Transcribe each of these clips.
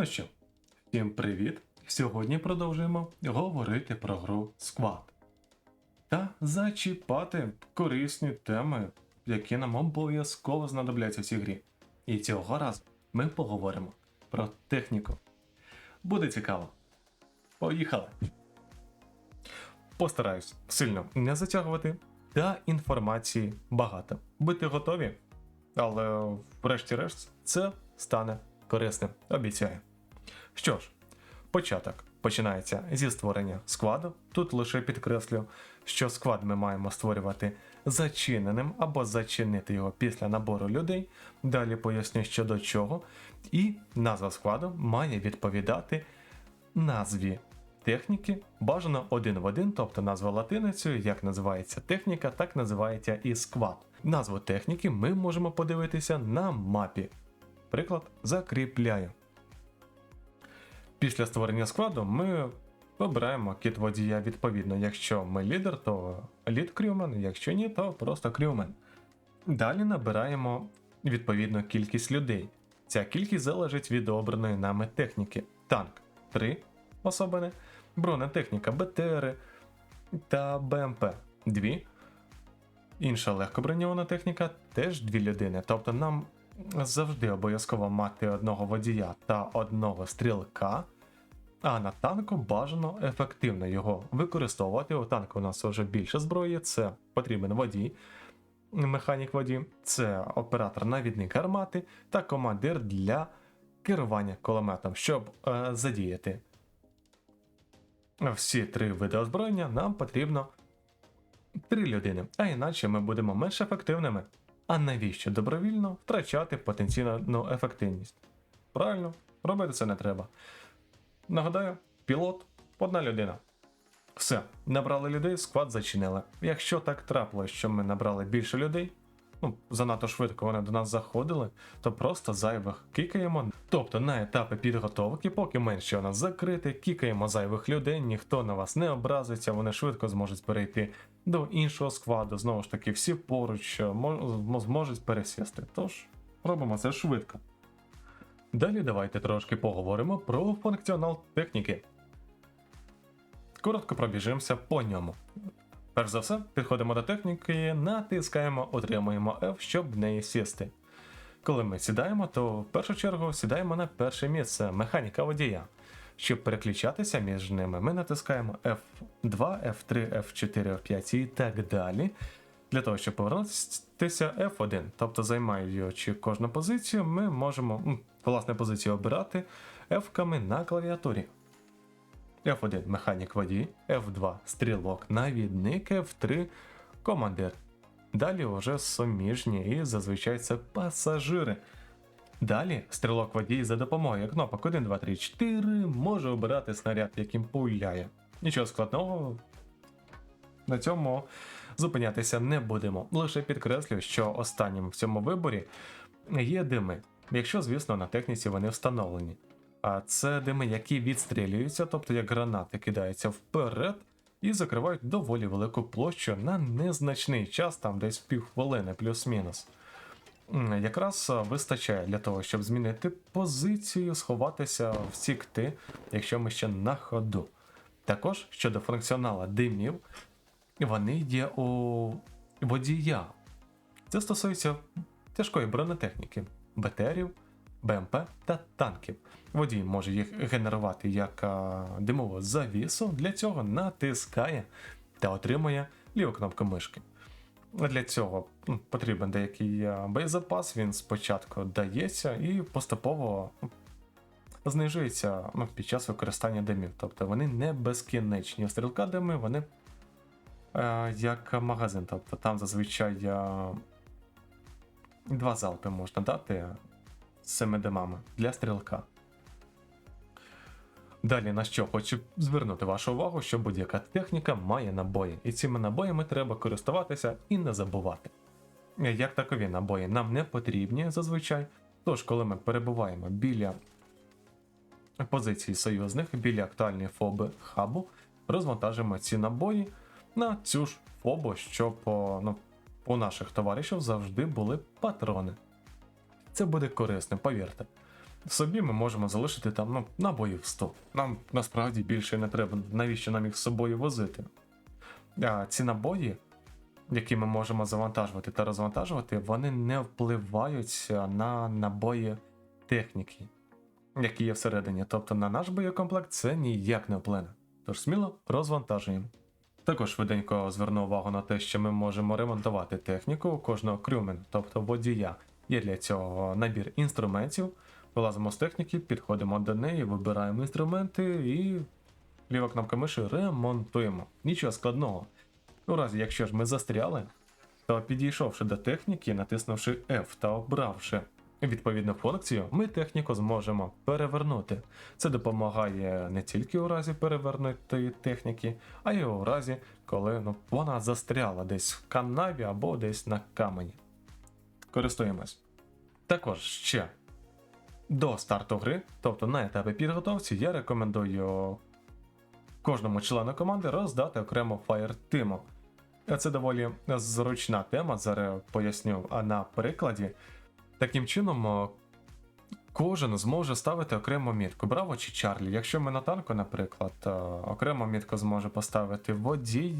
Ну що, всім привіт! Сьогодні продовжуємо говорити про гру Squad та зачіпати корисні теми, які нам обов'язково знадобляться в цій грі. І цього разу ми поговоримо про техніку. Буде цікаво. Поїхали! Постараюсь сильно не затягувати, та інформації багато. Будьте готові, але врешті-решт це стане корисним, обіцяю. Що ж, початок починається зі створення складу. Тут лише підкреслю, що склад ми маємо створювати зачиненим або зачинити його після набору людей. Далі поясню, що до чого. І назва складу має відповідати назві техніки, бажано один в один, тобто назва латиницею, як називається техніка, так називається і склад. Назву техніки ми можемо подивитися на мапі. Приклад закріпляю. Після створення складу ми обираємо кіт водія відповідно. Якщо ми лідер, то лід крюмен, якщо ні, то просто крюмен. Далі набираємо відповідну кількість людей. Ця кількість залежить від обраної нами техніки. Танк 3 особини, бронетехніка БТР та БМП 2. Інша легкоброньована техніка теж дві людини. Тобто нам завжди обов'язково мати одного водія та одного стрілка. А на танку бажано ефективно його використовувати. У танку у нас вже більше зброї, це потрібен водій, механік водій, це оператор навідник гармати та командир для керування кулеметом, щоб е, задіяти всі три види озброєння, нам потрібно три людини, а іначе ми будемо менш ефективними. А навіщо добровільно втрачати потенційну ефективність? Правильно, робити це не треба. Нагадаю, пілот одна людина. Все, набрали людей, склад зачинили. Якщо так трапилось, що ми набрали більше людей, ну занадто швидко вони до нас заходили, то просто зайвих кікаємо. Тобто на етапи підготовки, поки менше у нас закрити, кікаємо зайвих людей, ніхто на вас не образиться, вони швидко зможуть перейти до іншого складу. Знову ж таки, всі поруч зможуть пересісти. Тож робимо це швидко. Далі давайте трошки поговоримо про функціонал техніки. Коротко пробіжимося по ньому. Перш за все, підходимо до техніки, натискаємо, отримуємо F, щоб в неї сісти. Коли ми сідаємо, то в першу чергу сідаємо на перше місце механіка водія. Щоб переключатися між ними, ми натискаємо F2, F3, F4, F5 і так далі. Для того, щоб повернутися F1, тобто займаючи кожну позицію, ми можемо власне позицію обирати F-ками на клавіатурі. F1 механік водій, F2 стрілок, навідник, F3 командир. Далі вже суміжні і зазвичай це пасажири. Далі стрілок водій за допомогою кнопок 1, 2, 3, 4 може обирати снаряд, яким пуляє. Нічого складного. На цьому зупинятися не будемо. Лише підкреслю, що останнім в цьому виборі є дими, якщо, звісно, на техніці вони встановлені. А це дими, які відстрілюються, тобто як гранати кидаються вперед і закривають доволі велику площу на незначний час, там десь півхвилини, плюс-мінус. Якраз вистачає для того, щоб змінити позицію, сховатися, втікти, якщо ми ще на ходу. Також щодо функціонала димів, вони є у водія. Це стосується тяжкої бронетехніки, БТРів, БМП та танків. Водій може їх генерувати як димову завісу, для цього натискає та отримує ліву кнопку мишки. Для цього потрібен деякий боєзапас, він спочатку дається і поступово знижується ну, під час використання димів. Тобто вони не безкінечні. Стрілка дими вони е, як магазин. Тобто там зазвичай два залпи можна дати з цими димами для стрілка. Далі на що хочу звернути вашу увагу, що будь-яка техніка має набої, і цими набоями треба користуватися і не забувати. Як такові набої нам не потрібні зазвичай, тож коли ми перебуваємо біля позиції союзних, біля актуальної фоби хабу, розвантажимо ці набої на цю ж фобу, щоб ну, у наших товаришів завжди були патрони. Це буде корисно, повірте. Собі ми можемо залишити там ну, набоїв 100. Нам насправді більше не треба. Навіщо нам їх з собою возити? А ці набої, які ми можемо завантажувати та розвантажувати, вони не впливають на набої техніки, які є всередині. Тобто на наш боєкомплект це ніяк не вплине. Тож сміло розвантажуємо. Також швиденько зверну увагу на те, що ми можемо ремонтувати техніку кожного крюмен, тобто водія. Є для цього набір інструментів. Вилазимо з техніки, підходимо до неї, вибираємо інструменти і ліва кнопка миші ремонтуємо. Нічого складного. У разі, якщо ж ми застряли, то підійшовши до техніки, натиснувши F та обравши відповідну функцію, ми техніку зможемо перевернути. Це допомагає не тільки у разі перевернутої техніки, а й у разі, коли ну, вона застряла десь в канаві або десь на камені. Користуємось. Також ще до старту гри, тобто на етапі підготовці, я рекомендую кожному члену команди роздати окремо Firetimo. Це доволі зручна тема, зараз поясню а на прикладі. Таким чином, кожен зможе ставити окрему мітку. Браво чи Чарлі. Якщо ми на танку, наприклад, е, окрему мітку зможе поставити водій.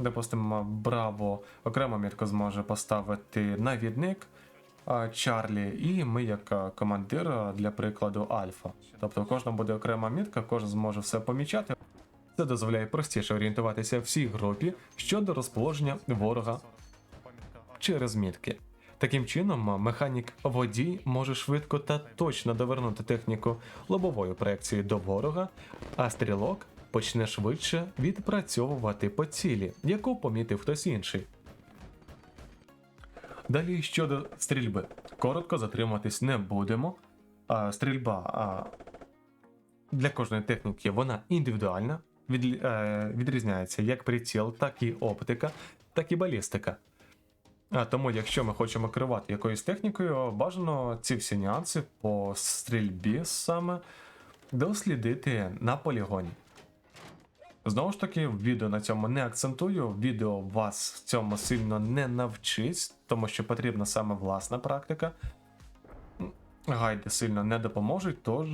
Допустимо, Браво, окрему мітку зможе поставити навідник Чарлі, і ми, як командир, для прикладу, Альфа. Тобто у кожного буде окрема мітка, кожен зможе все помічати. Це дозволяє простіше орієнтуватися всій групі щодо розположення ворога через мітки. Таким чином, механік водій може швидко та точно довернути техніку лобовою проекцією до ворога, а стрілок почне швидше відпрацьовувати по цілі, яку помітив хтось інший. Далі щодо стрільби. Коротко затриматись не будемо. А, стрільба а, для кожної техніки вона індивідуальна, від, е, відрізняється як приціл, так і оптика, так і балістика. А тому, якщо ми хочемо керувати якоюсь технікою, бажано ці всі нюанси по стрільбі саме дослідити на полігоні. Знову ж таки, в відео на цьому не акцентую, відео вас в цьому сильно не навчить, тому що потрібна саме власна практика. Гайди сильно не допоможуть, тож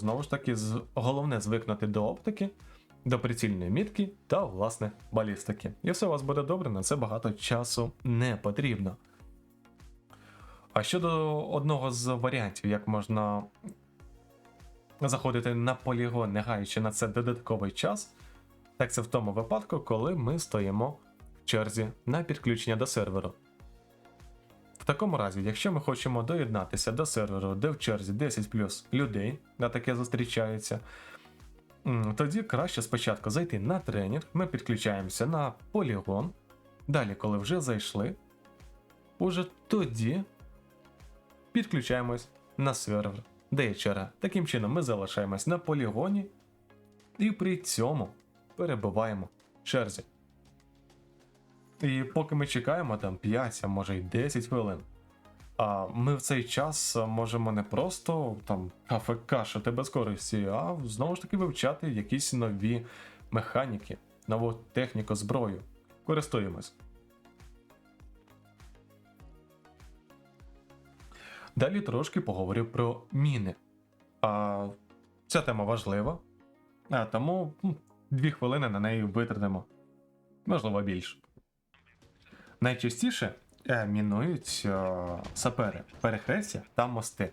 знову ж таки, головне звикнути до оптики, до прицільної мітки та, власне, балістики. І все у вас буде добре, на це багато часу не потрібно. А щодо одного з варіантів, як можна заходити на полігон, не гаючи на це додатковий час, так це в тому випадку, коли ми стоїмо в черзі на підключення до серверу. В такому разі, якщо ми хочемо доєднатися до серверу, де в черзі 10 плюс людей, на таке зустрічається, тоді краще спочатку зайти на тренінг, ми підключаємося на полігон. Далі, коли вже зайшли, уже тоді підключаємось на сервер, черга. Таким чином, ми залишаємось на полігоні і при цьому перебуваємо в черзі. І поки ми чекаємо там 5, а може й 10 хвилин. А ми в цей час можемо не просто там АФКшити без користі, а знову ж таки вивчати якісь нові механіки, нову техніку зброю. Користуємось. Далі трошки поговорю про міни. А, ця тема важлива, а тому дві хвилини на неї витратимо. Можливо, більше. Найчастіше е, мінують е, сапери, перехрестя та мости.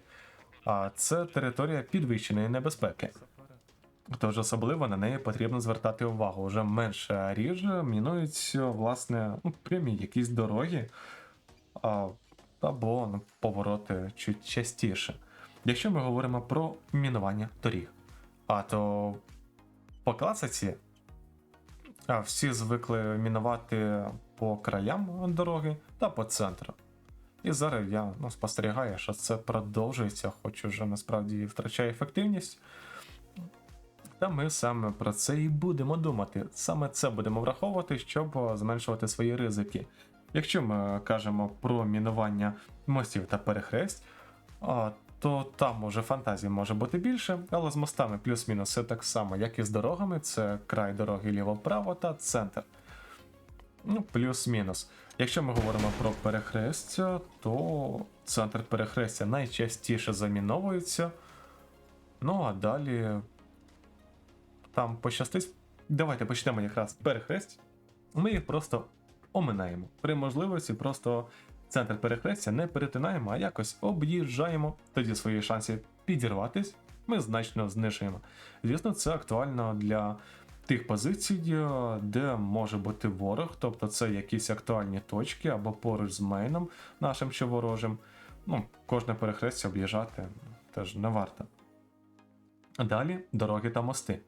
А це територія підвищеної небезпеки. Тож особливо на неї потрібно звертати увагу. Уже менше ріже мінують е, власне ну, прямі якісь дороги а, або ну, повороти чуть частіше. Якщо ми говоримо про мінування доріг, а то по класиці всі звикли мінувати по краям дороги та по центру. І зараз я ну, спостерігаю, що це продовжується, хоч уже насправді втрачає ефективність. Та ми саме про це і будемо думати. Саме це будемо враховувати, щоб зменшувати свої ризики. Якщо ми кажемо про мінування мостів та перехресть, то там уже фантазії може бути більше, але з мостами плюс-мінус все так само, як і з дорогами, це край дороги ліво-вправо та центр. Ну, плюс-мінус. Якщо ми говоримо про перехрестя, то центр перехрестя найчастіше заміновується. Ну а далі там пощастить. Давайте почнемо якраз перехресть. Ми їх просто оминаємо. При можливості просто центр перехрестя не перетинаємо, а якось об'їжджаємо. Тоді свої шанси підірватись ми значно знижуємо. Звісно, це актуально для тих позицій, де може бути ворог, тобто це якісь актуальні точки або поруч з мейном нашим чи ворожим. Ну, кожне перехрестя об'їжджати теж не варто. Далі дороги та мости.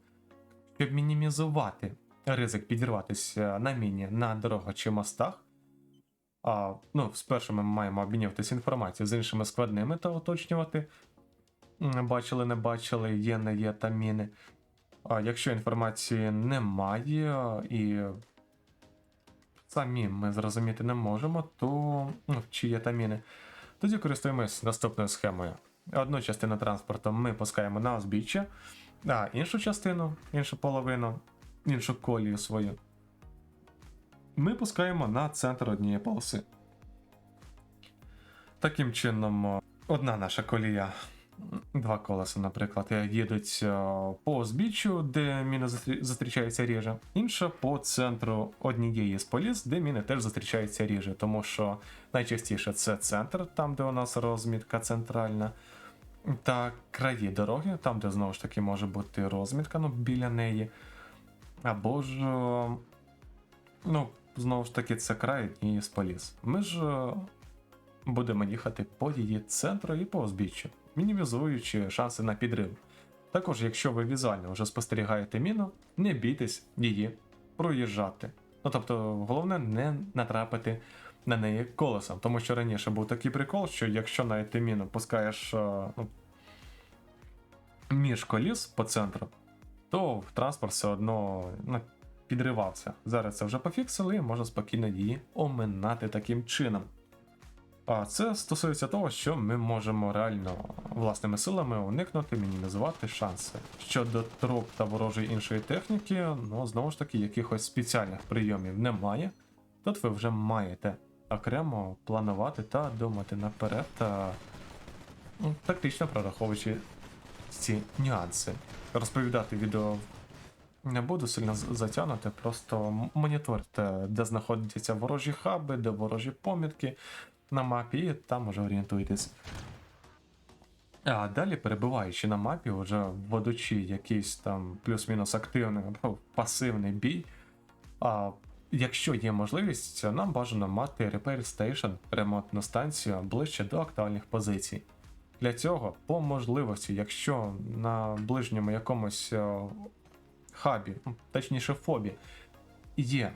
Щоб мінімізувати ризик підірватися на міні на дорогах чи мостах. А, ну, спершу ми маємо обмінюватися інформацією з іншими складними та уточнювати. Бачили, не бачили, є, не є та міни. А якщо інформації немає і самі ми зрозуміти не можемо, то ну, чи є та міни, тоді користуємось наступною схемою. Одну частину транспорту ми пускаємо на узбіччя, а іншу частину, іншу половину, іншу колію свою. Ми пускаємо на центр однієї полоси. Таким чином, одна наша колія, два колеса, наприклад, е, їдуть е, по узбіччю, де міни зустрі- зустрічаються ріже, інша по центру однієї з поліс, де міни теж зустрічаються ріже, тому що найчастіше це центр, там, де у нас розмітка центральна, та краї дороги, там, де знову ж таки може бути розмітка ну, біля неї. Або ж, е, ну, знову ж таки, це край з поліс. Ми ж е, будемо їхати по її центру і по узбіччю, мінімізуючи шанси на підрив. Також, якщо ви візуально вже спостерігаєте міну, не бійтесь її проїжджати. Ну тобто, головне не натрапити на неї колесом, тому що раніше був такий прикол, що якщо навіть ти міну пускаєш е, ну, між коліс по центру, то транспорт все одно ну, підривався. Зараз це вже пофіксили і можна спокійно її оминати таким чином. А це стосується того, що ми можемо реально власними силами уникнути, мінімізувати шанси. Щодо троп та ворожої іншої техніки, ну знову ж таки, якихось спеціальних прийомів немає. Тут ви вже маєте окремо планувати та думати наперед, та ну, тактично прораховуючи ці нюанси. Розповідати відео не буду сильно затягнути, просто моніторте, де знаходяться ворожі хаби, де ворожі помітки на мапі, і там уже орієнтуйтесь. А далі, перебуваючи на мапі, вже ведучи якийсь там плюс-мінус активний або пасивний бій. А якщо є можливість, нам бажано мати Repair Station, ремонтну станцію ближче до актуальних позицій. Для цього, по можливості, якщо на ближньому якомусь хабі, ну, точніше фобі, є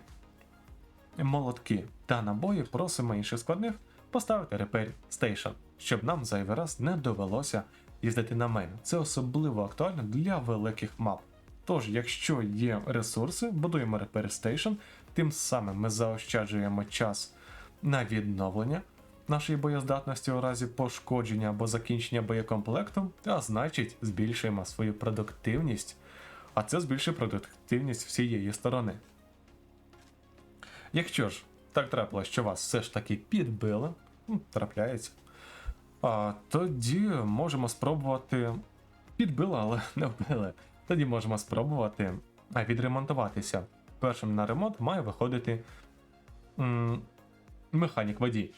молотки та набої, просимо інших складних поставити Repair Station, щоб нам зайвий раз не довелося їздити на мейн. Це особливо актуально для великих мап. Тож, якщо є ресурси, будуємо Repair Station, тим самим ми заощаджуємо час на відновлення нашої боєздатності у разі пошкодження або закінчення боєкомплекту, а значить збільшуємо свою продуктивність, а це збільшує продуктивність всієї сторони. Якщо ж так трапилось, що вас все ж таки підбили, трапляється, а, тоді можемо спробувати. Підбили, але не вбили. Тоді можемо спробувати відремонтуватися. Першим на ремонт має виходити м, механік водій.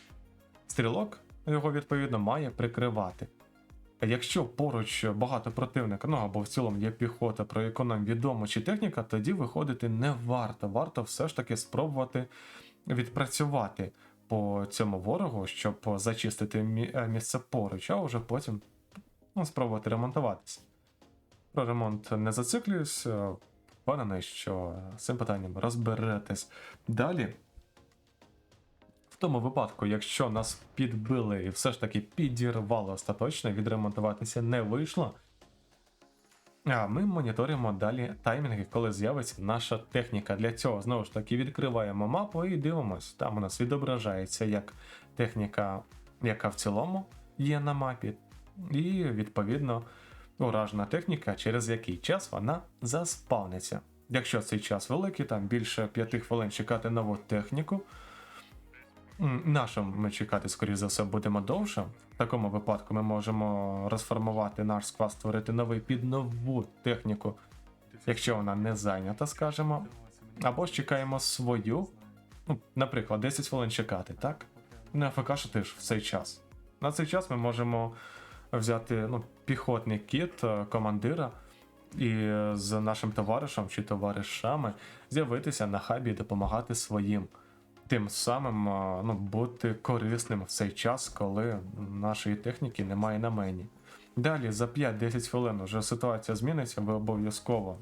Стрілок його відповідно має прикривати. Якщо поруч багато противника, ну або в цілому є піхота, про яку нам відомо чи техніка, тоді виходити не варто. Варто все ж таки спробувати відпрацювати по цьому ворогу, щоб зачистити е, місце поруч, а вже потім ну, спробувати ремонтуватися. Про ремонт не зациклююсь, е, впевнений, що з цим питанням розберетесь далі. В тому випадку, якщо нас підбили і все ж таки підірвало остаточно, відремонтуватися не вийшло. А ми моніторимо далі таймінги, коли з'явиться наша техніка. Для цього знову ж таки відкриваємо мапу і дивимось. Там у нас відображається як техніка, яка в цілому є на мапі, і відповідно уражена техніка, через який час вона заспавниться. Якщо цей час великий, там більше 5 хвилин чекати нову техніку, Нашим ми чекати, скоріш за все, будемо довше. В такому випадку ми можемо розформувати наш склад, створити новий під нову техніку, якщо вона не зайнята, скажімо. Або ж чекаємо свою, ну, наприклад, 10 хвилин чекати, так? Не АФКшити ж в цей час. На цей час ми можемо взяти ну, піхотний кіт е, командира і з нашим товаришем чи товаришами з'явитися на хабі і допомагати своїм. Тим самим е, ну, бути корисним в цей час, коли нашої техніки немає на мені. Далі за 5-10 хвилин вже ситуація зміниться, ви обов'язково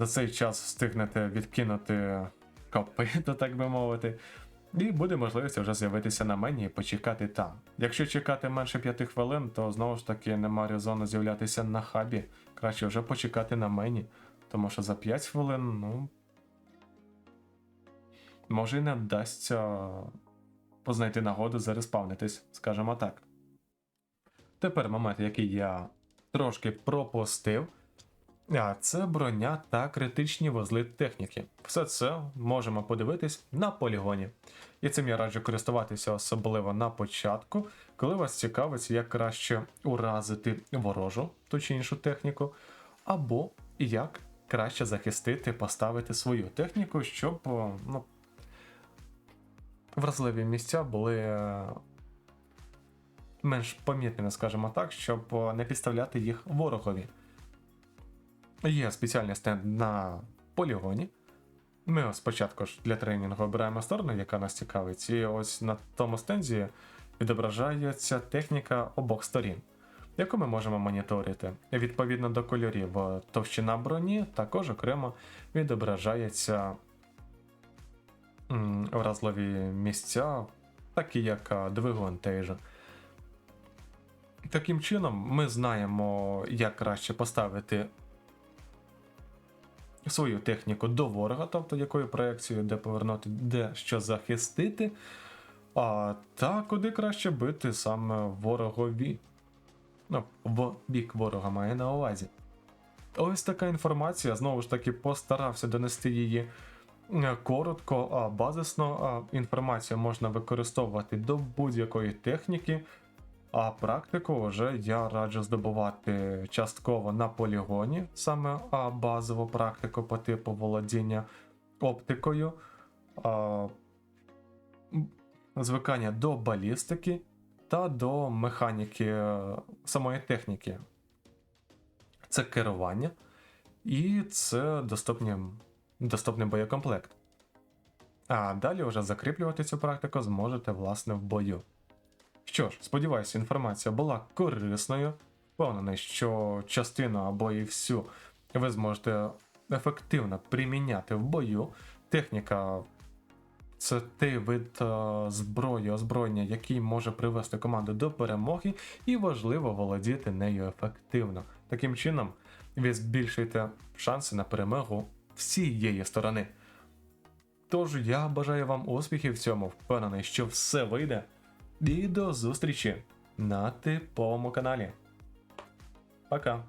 за цей час встигнете відкинути копито, так би мовити. І буде можливість вже з'явитися на мені і почекати там. Якщо чекати менше 5 хвилин, то знову ж таки нема резону з'являтися на хабі. Краще вже почекати на мені, тому що за 5 хвилин, ну. Може і не вдасться познайти нагоду зареспавнитись, скажімо так. Тепер момент, який я трошки пропустив. А це броня та критичні вузли техніки. Все це можемо подивитись на полігоні. І цим я раджу користуватися особливо на початку, коли вас цікавить, як краще уразити ворожу ту чи іншу техніку, або як краще захистити, поставити свою техніку, щоб ну, вразливі місця були е, менш помітними, скажімо так, щоб не підставляти їх ворогові. Є спеціальний стенд на полігоні. Ми спочатку ж для тренінгу обираємо сторону, яка нас цікавить, і ось на тому стенді відображається техніка обох сторін, яку ми можемо моніторити. Відповідно до кольорів е, товщина броні, також окремо відображається вразливі місця, такі як двигун тейжа. Таким чином, ми знаємо, як краще поставити свою техніку до ворога, тобто якою проекцією, де повернути, де що захистити, а та куди краще бити саме ворогові. Ну, в бік ворога має на увазі. Ось така інформація, знову ж таки, постарався донести її коротко, а базисно. Інформацію можна використовувати до будь-якої техніки. А практику вже я раджу здобувати частково на полігоні, саме базову практику по типу володіння оптикою, звикання до балістики та до механіки е, самої техніки. Це керування, і це доступні, доступний боєкомплект. А далі вже закріплювати цю практику зможете власне в бою. Що ж, сподіваюся, інформація була корисною. Впевнений, що частину або і всю ви зможете ефективно приміняти в бою. Техніка це той вид е, зброї, озброєння, який може привести команду до перемоги, і важливо володіти нею ефективно. Таким чином, ви збільшуєте шанси на перемогу всієї сторони. Тож я бажаю вам успіхів в цьому, впевнений, що все вийде. І до зустрічі на типовому каналі. Пока.